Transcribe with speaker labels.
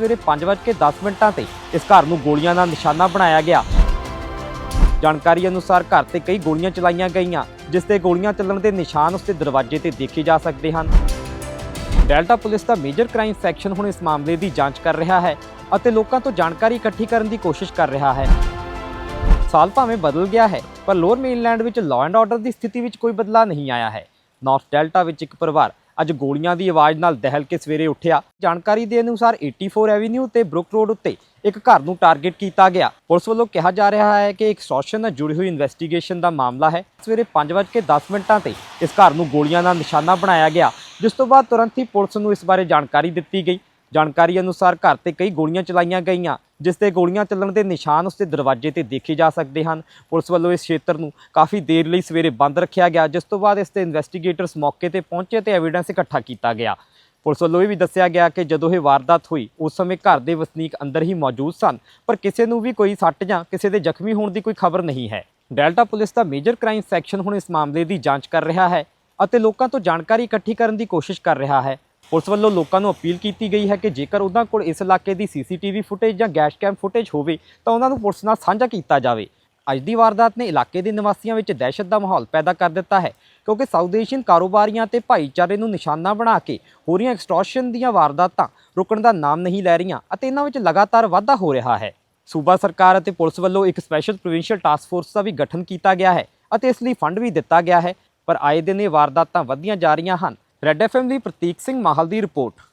Speaker 1: ਸਵੇਰੇ 5:10 ਮਿੰਟਾਂ ਤੇ ਇਸ ਘਰ ਨੂੰ ਗੋਲੀਆਂ ਨਾਲ ਨਿਸ਼ਾਨਾ ਬਣਾਇਆ ਗਿਆ। ਜਾਣਕਾਰੀ ਅਨੁਸਾਰ ਘਰ ਤੇ ਕਈ ਗੋਲੀਆਂ ਚਲਾਈਆਂ ਗਈਆਂ, ਜਿਸ ਤੇ ਗੋਲੀਆਂ ਚੱਲਣ ਦੇ ਨਿਸ਼ਾਨ ਉਸ ਦੇ ਦਰਵਾਜ਼ੇ ਤੇ ਦੇਖੇ ਜਾ ਸਕਦੇ ਹਨ। ਡੈਲਟਾ ਪੁਲਿਸ ਦਾ ਮੇਜਰ ਕ੍ਰਾਈਮ ਸੈਕਸ਼ਨ ਹੁਣ ਇਸ ਮਾਮਲੇ ਦੀ ਜਾਂਚ ਕਰ ਰਿਹਾ ਹੈ ਅਤੇ ਲੋਕਾਂ ਤੋਂ ਜਾਣਕਾਰੀ ਇਕੱਠੀ ਕਰਨ ਦੀ ਕੋਸ਼ਿਸ਼ ਕਰ ਰਿਹਾ ਹੈ। ਸਾਲ ਭਾਵੇਂ ਬਦਲ ਗਿਆ ਹੈ, ਪਰ ਲੋਅਰ ਮੇਨਲੈਂਡ ਵਿੱਚ ਲਾਅ ਐਂਡ ਆਰਡਰ ਦੀ ਸਥਿਤੀ ਵਿੱਚ ਕੋਈ ਬਦਲਾਅ ਨਹੀਂ ਆਇਆ ਹੈ। ਨਾਰਥ ਡੈਲਟਾ ਵਿੱਚ ਇੱਕ ਪਰਿਵਾਰ ਅੱਜ ਗੋਲੀਆਂ ਦੀ ਆਵਾਜ਼ ਨਾਲ ਦਹਿਲ ਕੇ ਸਵੇਰੇ ਉੱਠਿਆ। ਜਾਣਕਾਰੀ ਦੇ ਅਨੁਸਾਰ 84 ਐਵੀਨਿਊ ਤੇ ਬਰੁਕ ਰੋਡ ਉੱਤੇ ਇੱਕ ਘਰ ਨੂੰ ਟਾਰਗੇਟ ਕੀਤਾ ਗਿਆ। ਪੁਲਿਸ ਵੱਲੋਂ ਕਿਹਾ ਜਾ ਰਿਹਾ ਹੈ ਕਿ ਇੱਕ ਸੋਸ਼ਨ ਨਾਲ ਜੁੜੀ ਹੋਈ ਇਨਵੈਸਟੀਗੇਸ਼ਨ ਦਾ ਮਾਮਲਾ ਹੈ। ਸਵੇਰੇ 5:10 ਮਿੰਟਾਂ ਤੇ ਇਸ ਘਰ ਨੂੰ ਗੋਲੀਆਂ ਨਾਲ ਨਿਸ਼ਾਨਾ ਬਣਾਇਆ ਗਿਆ, ਜਿਸ ਤੋਂ ਬਾਅਦ ਤੁਰੰਤ ਹੀ ਪੁਲਿਸ ਨੂੰ ਇਸ ਬਾਰੇ ਜਾਣਕਾਰੀ ਦਿੱਤੀ ਗਈ। ਜਾਣਕਾਰੀ ਅਨੁਸਾਰ ਘਰ ਤੇ ਕਈ ਗੋਲੀਆਂ ਚਲਾਈਆਂ ਗਈਆਂ, ਜਿਸ ਤੇ ਗੋਲੀਆਂ ਚੱਲਣ ਦੇ ਨਿਸ਼ਾਨ ਉਸ ਦੇ ਦਰਵਾਜ਼ੇ ਤੇ ਦੇਖੇ ਜਾ ਸਕਦੇ ਹਨ। ਪੁਲਿਸ ਵੱਲੋਂ ਇਸ ਖੇਤਰ ਨੂੰ ਕਾਫੀ ਦੇਰ ਲਈ ਸਵੇਰੇ ਬੰਦ ਰੱਖਿਆ ਗਿਆ, ਜਿਸ ਤੋਂ ਬਾਅਦ ਇਸ ਤੇ ਇਨਵੈਸਟੀਗੇਟਰਸ ਮੌਕੇ ਤੇ ਪਹੁੰਚੇ ਤੇ ਐਵੀਡੈਂਸ ਇਕੱਠਾ ਕੀਤਾ ਗਿਆ। ਪੁਲਿਸ ਵੱਲੋਂ ਇਹ ਵੀ ਦੱਸਿਆ ਗਿਆ ਕਿ ਜਦੋਂ ਇਹ ਵਾਰਦਾਤ ਹੋਈ, ਉਸ ਸਮੇਂ ਘਰ ਦੇ ਵਸਨੀਕ ਅੰਦਰ ਹੀ ਮੌਜੂਦ ਸਨ, ਪਰ ਕਿਸੇ ਨੂੰ ਵੀ ਕੋਈ ਸੱਟ ਜਾਂ ਕਿਸੇ ਦੇ ਜ਼ਖਮੀ ਹੋਣ ਦੀ ਕੋਈ ਖਬਰ ਨਹੀਂ ਹੈ। ਡੈਲਟਾ ਪੁਲਿਸ ਦਾ ਮੇਜਰ ਕ੍ਰਾਈਮ ਸੈਕਸ਼ਨ ਹੁਣ ਇਸ ਮਾਮਲੇ ਦੀ ਜਾਂਚ ਕਰ ਰਿਹਾ ਹੈ ਅਤੇ ਲੋਕਾਂ ਤੋਂ ਜਾਣਕਾਰੀ ਇਕੱਠੀ ਕਰਨ ਦੀ ਕੋਸ਼ਿਸ਼ ਕਰ ਰਿਹਾ ਹੈ। ਪੁਲਿਸ ਵੱਲੋਂ ਲੋਕਾਂ ਨੂੰ ਅਪੀਲ ਕੀਤੀ ਗਈ ਹੈ ਕਿ ਜੇਕਰ ਉਹਨਾਂ ਕੋਲ ਇਸ ਇਲਾਕੇ ਦੀ ਸੀਸੀਟੀਵੀ ਫੁਟੇਜ ਜਾਂ ਗੈਸ਼ ਕੈਮ ਫੁਟੇਜ ਹੋਵੇ, ਤਾਂ ਉਹਨਾਂ ਨੂੰ ਪੁਲਿਸ ਨਾਲ ਸਾਂਝਾ ਕੀਤਾ ਜਾਵੇ। ਅੱਜ ਦੀ ਵਾਰਦਾਤ ਨੇ ਇਲਾਕੇ ਦੇ ਨਿਵਾਸੀਆਂ ਵਿੱਚ ਦਹਿਸ਼ਤ ਦਾ ਮਾਹੌਲ ਪੈਦਾ ਕਰ ਦਿੱਤਾ ਹੈ, ਕਿਉਂਕਿ ਸਾਊਥ ਏਸ਼ੀਅਨ ਕਾਰੋਬਾਰੀਆਂ ਤੇ ਭਾਈਚਾਰੇ ਨੂੰ ਨਿਸ਼ਾਨਾ ਬਣਾ ਕੇ ਹੋ ਰਹੀਆਂ ਐਕਸਟੋਰਸ਼ਨ ਦੀਆਂ ਵਾਰਦਾਤਾਂ ਰੁਕਣ ਦਾ ਨਾਮ ਨਹੀਂ ਲੈ ਰਹੀਆਂ ਅਤੇ ਇਹਨਾਂ ਵਿੱਚ ਲਗਾਤਾਰ ਵਾਧਾ ਹੋ ਰਿਹਾ ਹੈ। ਸੂਬਾ ਸਰਕਾਰ ਅਤੇ ਪੁਲਿਸ ਵੱਲੋਂ ਇੱਕ ਸਪੈਸ਼ਲ ਪ੍ਰੋਵਿੰਸ਼ੀਅਲ ਟਾਸਕ ਫੋਰਸ ਦਾ ਵੀ ਗਠਨ ਕੀਤਾ ਗਿਆ ਹੈ ਅਤੇ ਇਸ ਲਈ ਫੰਡ ਵੀ ਦਿੱਤਾ ਗਿਆ ਹੈ, ਪਰ ਆਏ ਦਿਨ ਇਹ ਵਾਰਦਾਤਾਂ ਵਧੀਆਂ ਜਾ ਰਹੀਆਂ ਹਨ। ਰੈੱਡ ਐਫਐਮ ਦੀ ਪ੍ਰਤੀਕ ਸਿੰਘ ਮਾਹਲ ਦੀ ਰਿਪੋਰਟ।